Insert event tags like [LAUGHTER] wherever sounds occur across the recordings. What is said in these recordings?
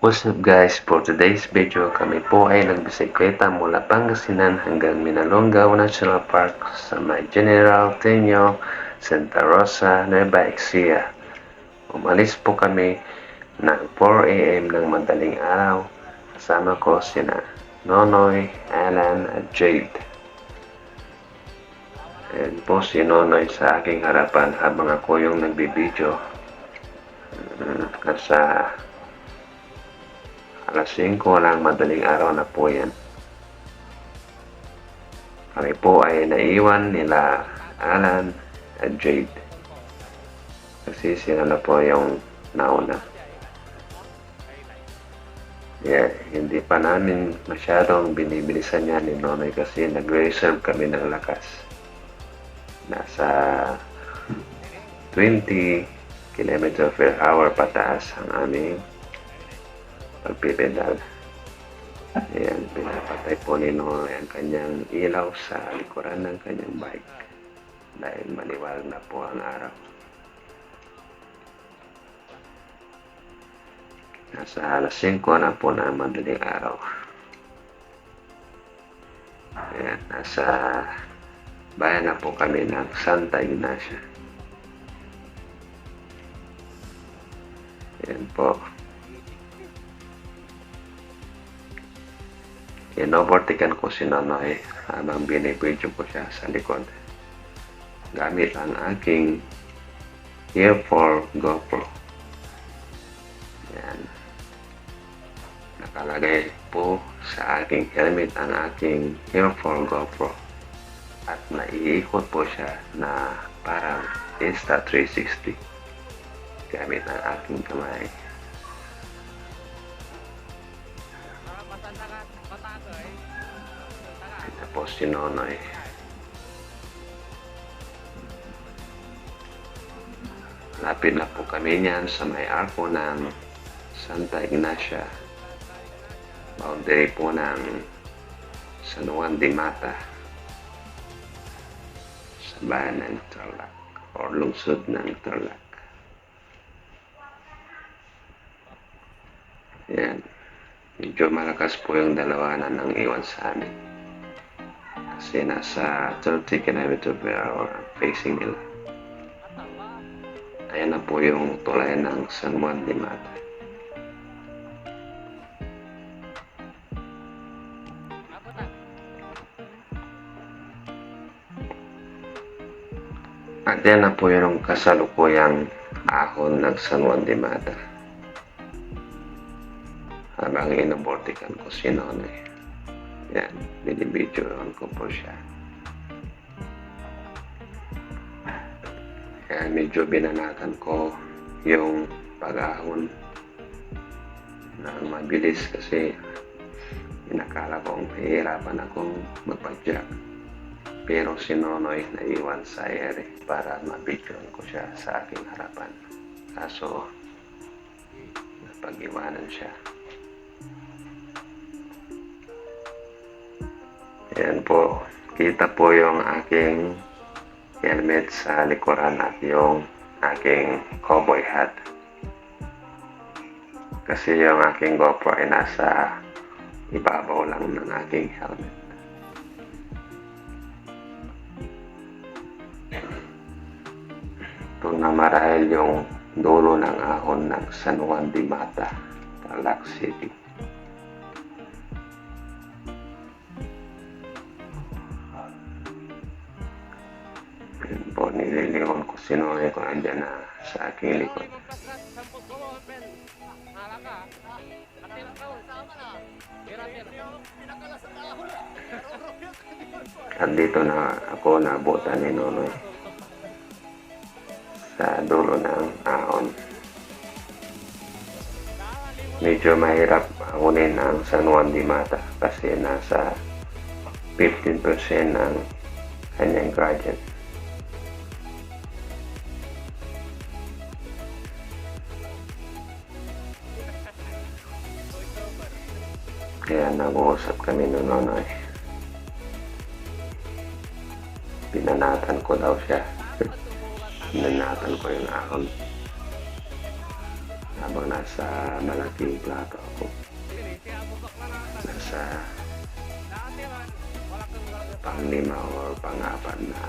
What's up guys, for today's video kami po ay nagbisikleta mula Pangasinan hanggang Minalonggao National Park sa may General Tenyo, Santa Rosa, Nueva Ecija. Umalis po kami ng 4am ng madaling araw kasama ko sina Nonoy, Alan at Jade. Ayan po si Nonoy sa aking harapan habang ako yung nagbibideo. Mm, Nasa alas 5 ng madaling araw na po yan. Kami po ay naiwan nila Alan at Jade. Kasi sila na po yung nauna. Yeah, hindi pa namin masyadong binibilisan niya ni Nonoy kasi nag-reserve kami ng lakas. Nasa 20 km per hour pataas ang aming pagpipedal. Ayan, pinapatay po ni Nonoy ang kanyang ilaw sa likuran ng kanyang bike dahil maliwanag na po ang araw. Nasa alas 5 na po na madaling araw. Ayan, nasa bayan na po kami ng Santa Ignacia. Ayan po. Inobortikan ko si Nonoy habang binibidyo ko siya sa likod. Gamit ang aking Ear for GoPro. Yan. Nakalagay po sa aking helmet ang aking Ear for GoPro. At naiikot po siya na parang Insta360 gamit ang aking kamay. Si Nonoy. Lapit na po kami niyan sa may arko ng Santa Ignacia. Boundary po ng San Juan de Mata sa bayan ng Tarlac or lungsod ng Tarlac. Yan. Medyo malakas po yung dalawanan ng iwan sa amin. Kasi nasa 30 km per hour facing nila. Ayan na po yung tulay ng San Juan de Mata. At yan na po yung kasalukuyang ahon ng San Juan de Mata. Habang inabortikan ko si Nonoy. Yan, binibidyoan ko po siya. Kaya medyo binanatan ko yung pag-ahon na mabilis kasi inakala kong hihirapan akong magpa-jack. Pero si Nonoy naiwan sa ere para mabidyoan ko siya sa aking harapan. Kaso, napag-iwanan siya. Yan po. Kita po yung aking helmet sa likuran at yung aking cowboy hat. Kasi yung aking GoPro ay nasa ibabaw lang ng aking helmet. Ito na marahil yung dulo ng ahon ng San Juan de Mata, Tarlac City. Ko andyan na sa aking likod. At na ako nabutan ni Nonoy sa dulo ng ahon. Medyo mahirap akunin ang San Juan de Mata kasi nasa 15% ng kanyang gradient. Kami Nonoy. Pinanatan ko daw siya. [LAUGHS] Pinanatan ko yung ahon. habang nasa malaking plato ako. Nasa panglima or pangapat na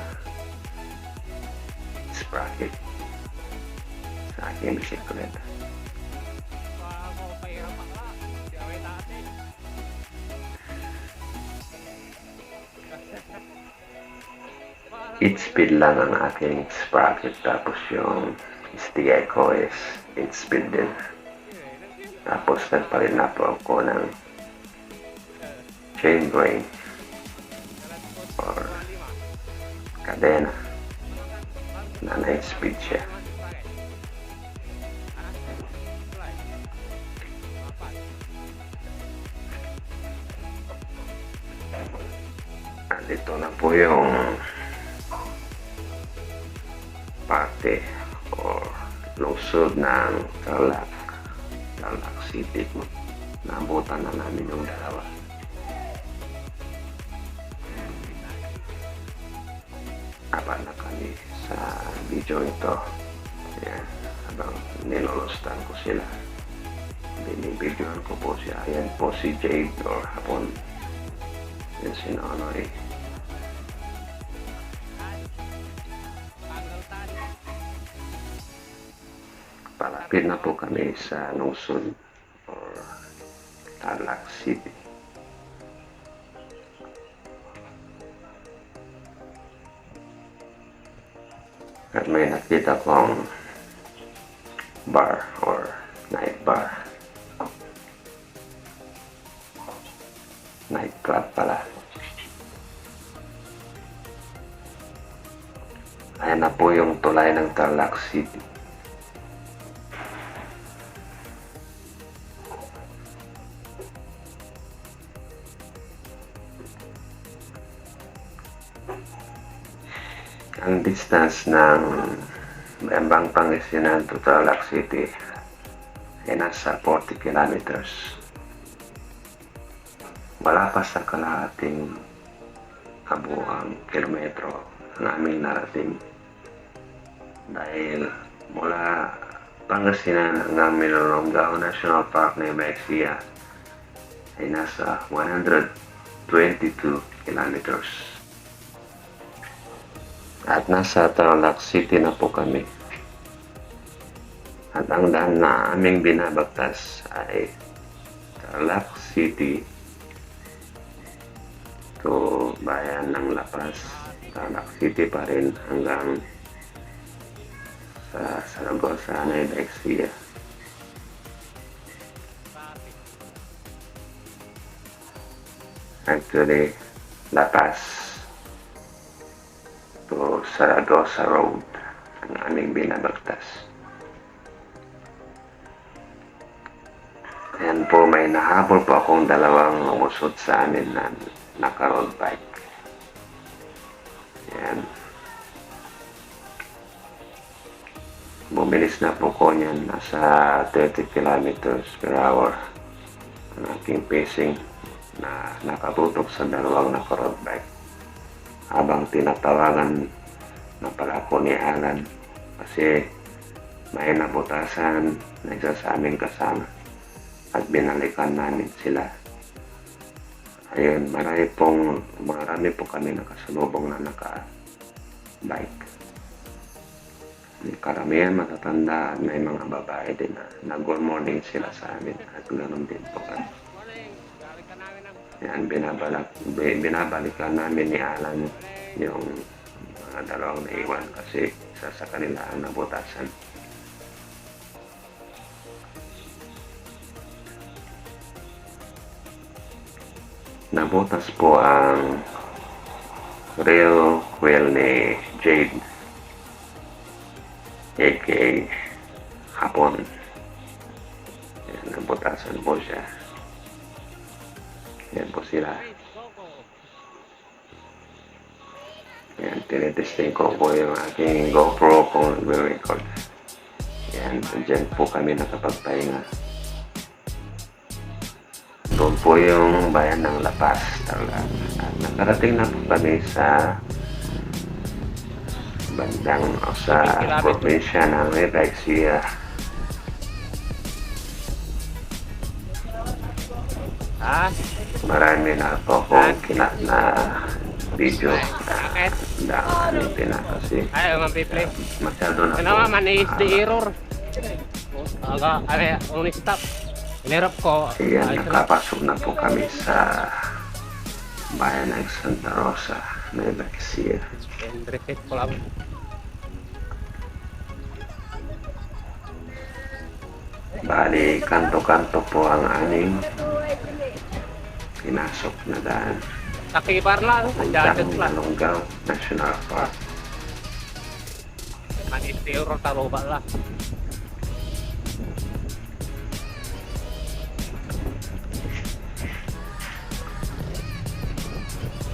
sprocket sa aking bisikleta. Speed lang ang aking sprocket tapos yung STI ko is 8 speed din. Tapos nagpalit na po ako ng chain ring or kadena na 9 speed siya. Andito na po yung lungsod ng Tarlac, Tarlac City. Naabutan na namin yung dalawa. Apat na kami sa video ito. Yan, habang nilulustan ko sila. Binibidyoan ko po siya. Yan po si Jade or hapon. Yan si Nonoy. Palapit na po kami sa lungsod or Tarlac City. At may nakita kong bar or night bar. Night club pala. Ayan na po yung tulay ng Tarlac City. Ang distance ng Bembang Pangasinan to Tarlac City ay nasa 40 kilometers. Wala pa sa kalahating kabuang kilometro ang aming narating. Dahil mula Pangasinan hanggang Minolongao National Park na Mexia ay nasa 122 kilometers. At nasa Tarlac City na po kami. At ang daan na aming binabagtas ay Tarlac City to bayan ng Lapas. Tarlac City pa rin hanggang sa Saragossa na Alexia. Actually, Lapas to Saragossa Road ang aming binabagtas. Ayan po, may nahabol po akong dalawang umusot sa amin na naka-road bike. Ayan. Bumilis na po ko niyan, nasa 30 kilometers per hour ang aking pacing na nakatutok sa dalawang naka-road bike habang tinatawagan na pala ako ni Alan kasi may nabutasan na isa sa aming kasama at binalikan namin sila. Ayun, marami pong, marami po kami nakasalubong na naka-bike. May karamihan matatanda at may mga babae din na nag-good morning sila sa amin at ganoon din po kami. Yan, binabalak, bi- binabalikan namin ni Alan yung mga dalawang naiwan kasi isa sa kanila ang nabutasan. Nabutas po ang real wheel ni Jade aka Hapon. Yan, nabutasan po siya. Yan po sila. Yan, tinitesting ko po yung aking GoPro kung nagre-record. Yan, dyan po kami nakapagpahinga. Doon po yung bayan ng Lapas talaga. At nakarating na po kami sa bandang o sa probinsya ng Nueva Ah, Marami na po akong kina na video na kasi Ay, mapiplay. masyado na nga man is the error. Aga, ay, only stop. Inirap ko. Ayan, Ay, nakapasok na po kami sa bayan ng Santa Rosa, Nueva Ecija. And repeat ko lang. Bali, kanto-kanto po ang aning pinasok na daan. Takibar lang. Ang lang. Malunggaw National Park. Man is the error taluba lang.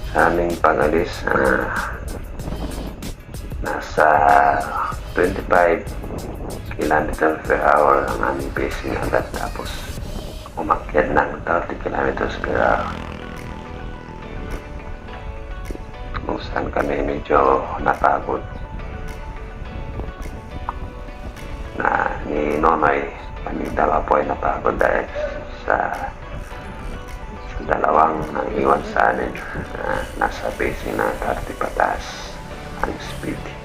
Sa aming pangalis, ah, nasa 25 km per hour ang aming pacing agad tapos umakyat ng 30 km per hour. Kung saan kami medyo napagod na ni Nonoy kami dalawa po ay napagod dahil sa dalawang nang iwan sa amin na nasa pacing na 30 pataas ang speed.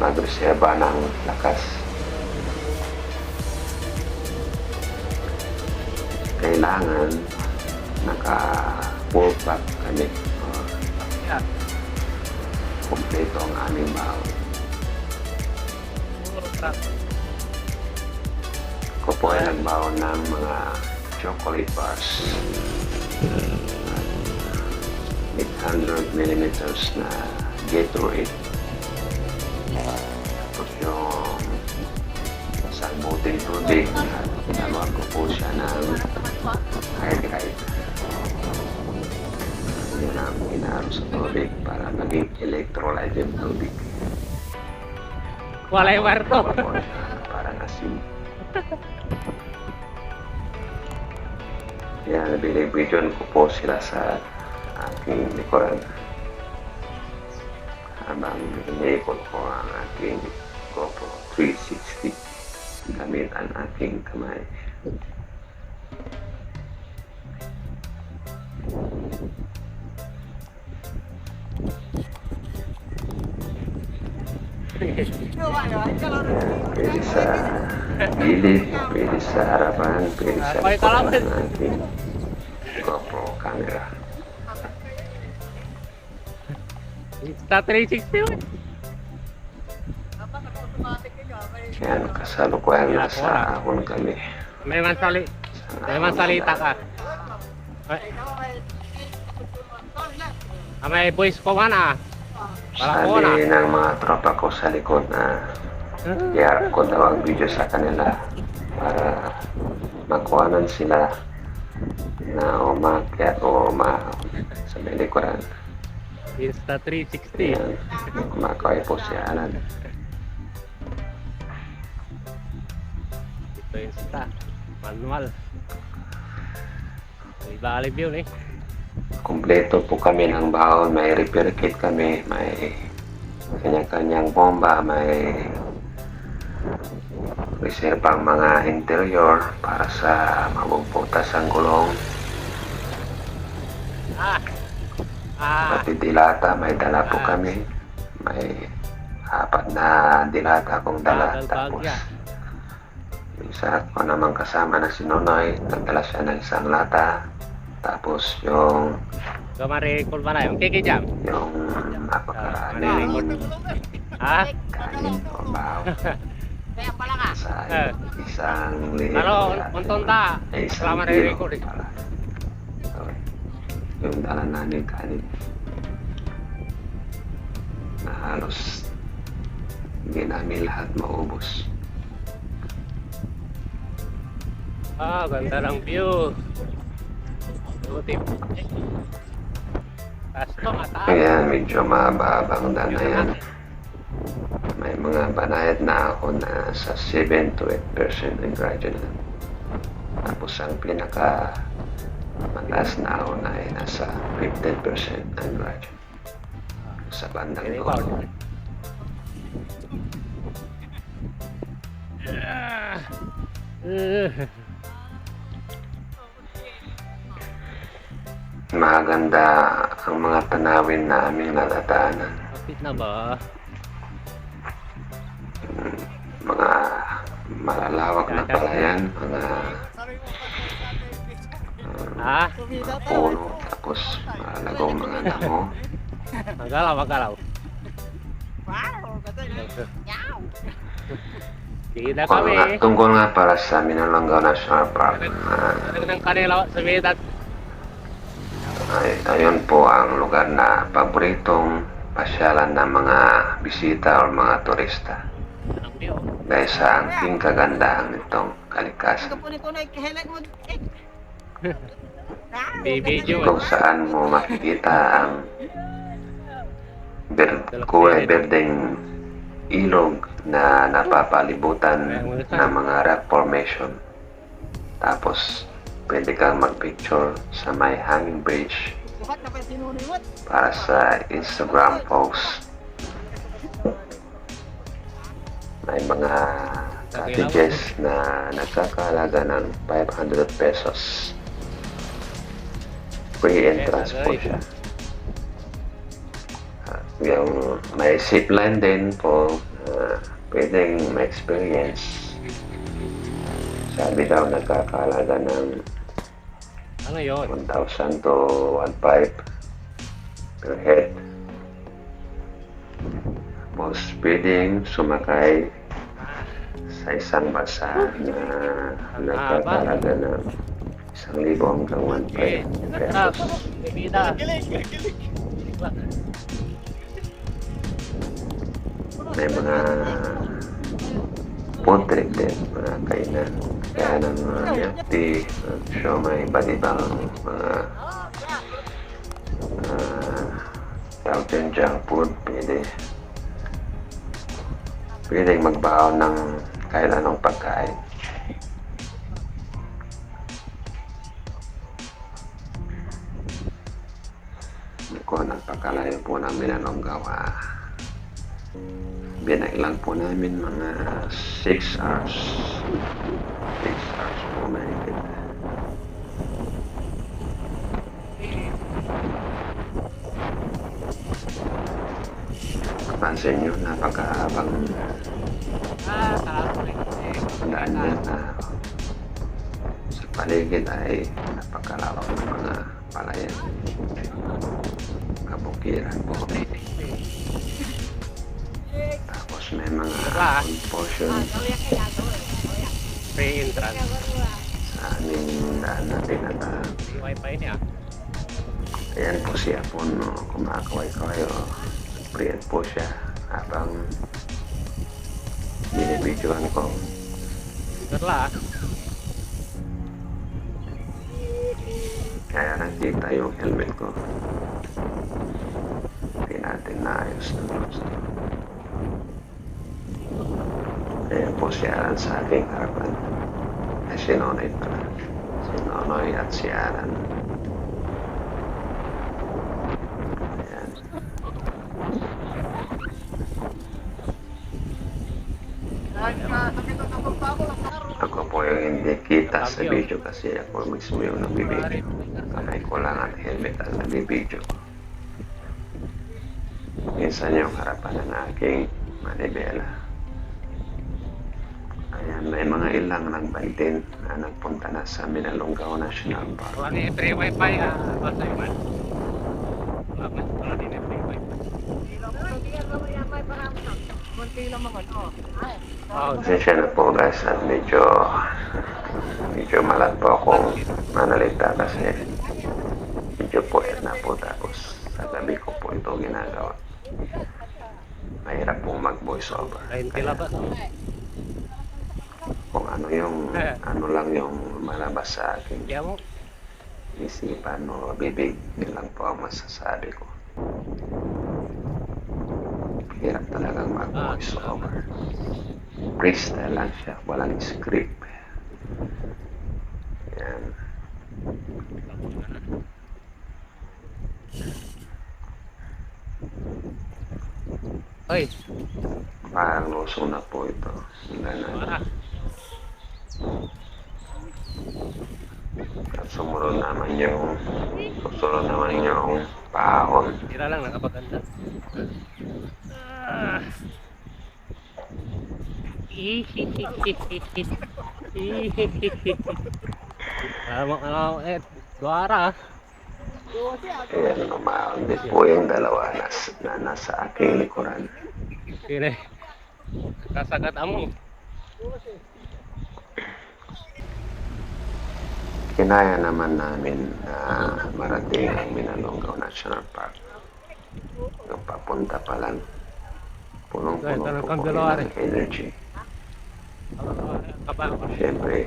Kailangan magreserba ng lakas. Kailangan naka full pack kami. O, Yeah. kompleto ang aming baon. Ako po ay nagbaon ng mga chocolate bars. 800 millimeters na Gatorade. Tubig at nalawag ko po siya ng hydrate. Yun ang inaaro sa tubig para maging electrolyte yung tubig. Wala yung warto. Parang asin. Kaya binibidyon ko po sila sa aking likuran. Habang iniikot ko ang aking GoPro 360 gamit ang aking kamay. Pwede sa gilid, pwede sa harapan, pwede sa Ay, likuran kalaban. ng aking GoPro camera. Insta 360 Yan, kasalukuyan nasa ahon kami. May man sali. May man salita ka. Ay. Ah, may voice ko man ah. Ko na. Sabi ng mga tropa ko sa likod na i-harap ko daw ang video sa kanila para makuhanan sila na umakyat o ma sa likuran. Insta 360. Yan, kumakaway po si Alan. Ito Insta. Manual. Iba-alib yun eh. Kompleto po kami ng baon, may repair kit kami, may kanya-kanyang bomba, may reservang mga interior para sa mabugputas ang gulong. Ah. Ah. Pati dilata, may dala po kami. May apat na dilata akong dala. Tapos, yung isa ko naman kasama na si Nonoy, nagdala siya ng isang lata. Tapos yung Gamari-recall ba na yung kiki jam? yung napakaraming Ha? kanin o bahaw [LAUGHS] sa Eh. isang liit. Ano, na- untong ta. eh, isang Wala man kilo eh. pala. Ito, Yung dala namin kanin na halos hindi namin lahat maubos. Ah, ganda ng view. Buti. Pasto, mataas. Kaya medyo mababang dana yan. May mga banayad na ako na sa 7 to 8% ng graduate. Tapos ang pinaka mataas na ako na ay nasa 15% ng graduate. sa bandang Ini dulo. [LAUGHS] Maganda ang mga tanawin na aming natataanan. Kapit na ba? Mga malalawak na palayan, mga Ha? mga puno, tapos malalagong mga damo. Magalaw, magalaw. Di na Tungkol nga, tungkol nga para sa Minalongaw National Park. ah, Ano ng kanila sa Vedat? Ay, ayun po ang lugar na paboritong pasyalan ng mga bisita o mga turista. Dahil sa angking kagandahan nitong kalikasan. Kung saan mo makikita ang ber kulay berdeng ilog na napapalibutan ng mga rock formation. Tapos, pwede kang mag-picture sa may hanging bridge para sa Instagram post. May mga cottages na nagkakalaga ng 500 pesos. Free entrance po siya. Ah, yung may zipline din po, uh, pwedeng ma-experience. Sabi daw nagkakalaga ng Ano yun? 1,000 to 1,500 per head. Tapos pwedeng sumakay sa isang basa na nagkakalaga ng isang libo hanggang 1,500 Okay. Tap. pesos. Bibida. May mga trip din, mga kainan. Kaya ng mga tea, uh, siomay, iba't ibang mga uh, tawag din junk food, pwede. Pwede magbaon ng kailan ng pagkain. Kung nagpakalayo po namin anong gawa. Binay lang po namin mga 6 hours. 6 hours po mahigit. Pansin nyo, napakahabang daan niya na sa paligid ay napakalawak ng mga palayan. Kabukiran po. May mga Ah. portion Free entrance. sa aming daan na tinatawag. May wifi niya. Ayan po siya po no, kumakaway-kaway o print po siya habang binibidyoan ko. Garla. Kaya nakita yung helmet ko. Hindi natin naayos ng gusto. Po siya sa aking harapan. Ay, si Nonoy pala. Si Nonoy at si Alan. Ayan. Ako po yung hindi kita sa video kasi ako mismo yung nagbibideo. Kamay ko lang at helmet ang nagbibideo. Minsan yung harapan ng aking manibela. May mga ilang nagbaitin na nagpunta na sa Minalonggao National Park. Wala ni free wifi ah. Basta yun man. Wala din yung free wifi. Pasensya na po guys at medyo medyo malat po akong manalita kasi medyo puwet na po tapos sa gabi ko po ito ginagawa. Mahirap pong mag voice over. 20 labas. kung ano yung ano lang yung malabas sa aking Kaya mo. isipan o bibig yun lang po ang masasabi ko. Hirap talagang mag voice over. Freestyle lang siya, walang script. Yan. Hoy, Parang lusong na po ito. Hanggang na. At sumunod naman yung susunod naman yung pahon. Tira lang, nakapaganda. Ah. Ka na, eh, duwara. Ayan, umahon din po yung dalawa na, na nasa aking likuran. Sine. Kasagat amo. Kinaya naman namin na marating ang Minalongaw National Park. Yung papunta pa lang, punong-puno Ito, ito, po ng energy. Siyempre,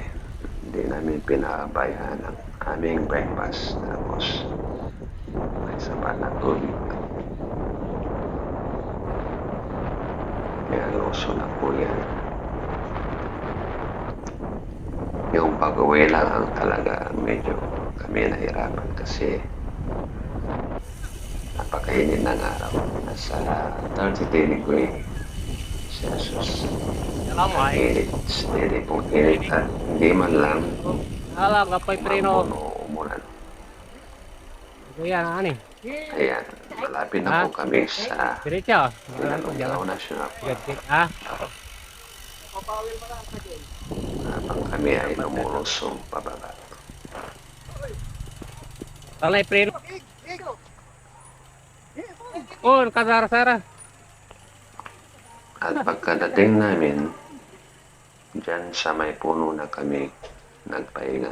hindi namin pinabayaan ang aming breakfast. Tapos, may sapat na tubig. Kaya loso na po yan. Yung pag-uwi lang ang talaga medyo kami nahirapan kasi napakainit ng araw. Nasa 33 degree Celsius. Init, steady pong init at hindi man lang alam ka pa'y preno. umulan. Ito yan, ani. Ayan, malapit na po kami sa Diretso. Minalongaw National Park. Gati. Ah, Habang kami ay lumulusong pababa. talay preno. Oh, kasara-sara. At pagkadating namin, dyan sa may puno na kami nagpahinga.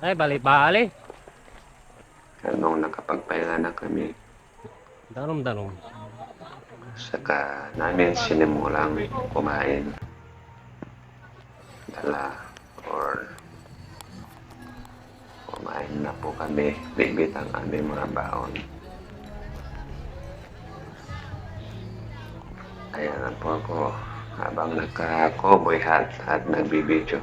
Ay, bali-bali. At nung nakapagpahinga na kami, Danom-danom. saka namin sinimulang kumain. Dala or kumain na po kami, bibit ang aming mga baon. Ayan na po ako habang nagka-cowboy hat at nagbibideo.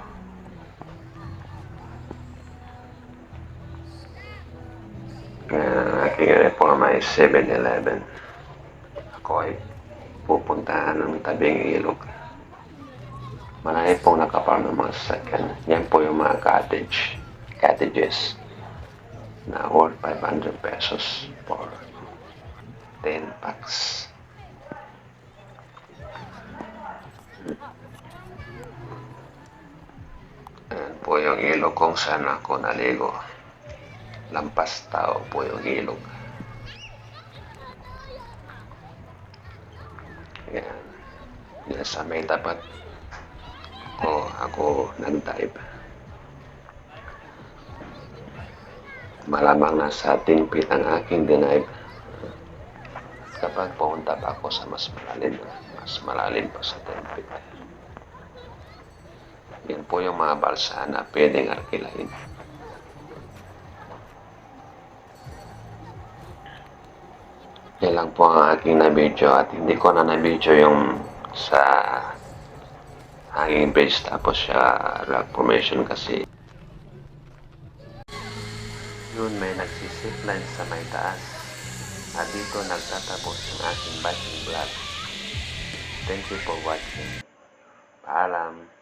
Ayan ang aking uniform ay 7-Eleven. Ako ay pupuntahan ng tabing ilog. Marami pong nakaparm ng mga sasakyan. Yan po yung mga cottage, cottages na worth 500 pesos for 10 packs. Ayan po yung ilog kung saan ako naligo. Lampas tao po yung ilog. Ayan. Yan sa may tapat ko ako nag-dive. Malamang nasa 10 feet ang aking denive. Kapag pumunta pa ako sa mas malalim, mas malalim pa sa 10 feet. Yan po yung mga balsa na pwedeng arkilahin. Yan lang po ang aking na-video at hindi ko na na-video yung sa hanging bridge tapos siya rock formation kasi. Yun may nagsisipline sa may taas. At dito nagtatapos yung aking biking vlog. Thank you for watching. Paalam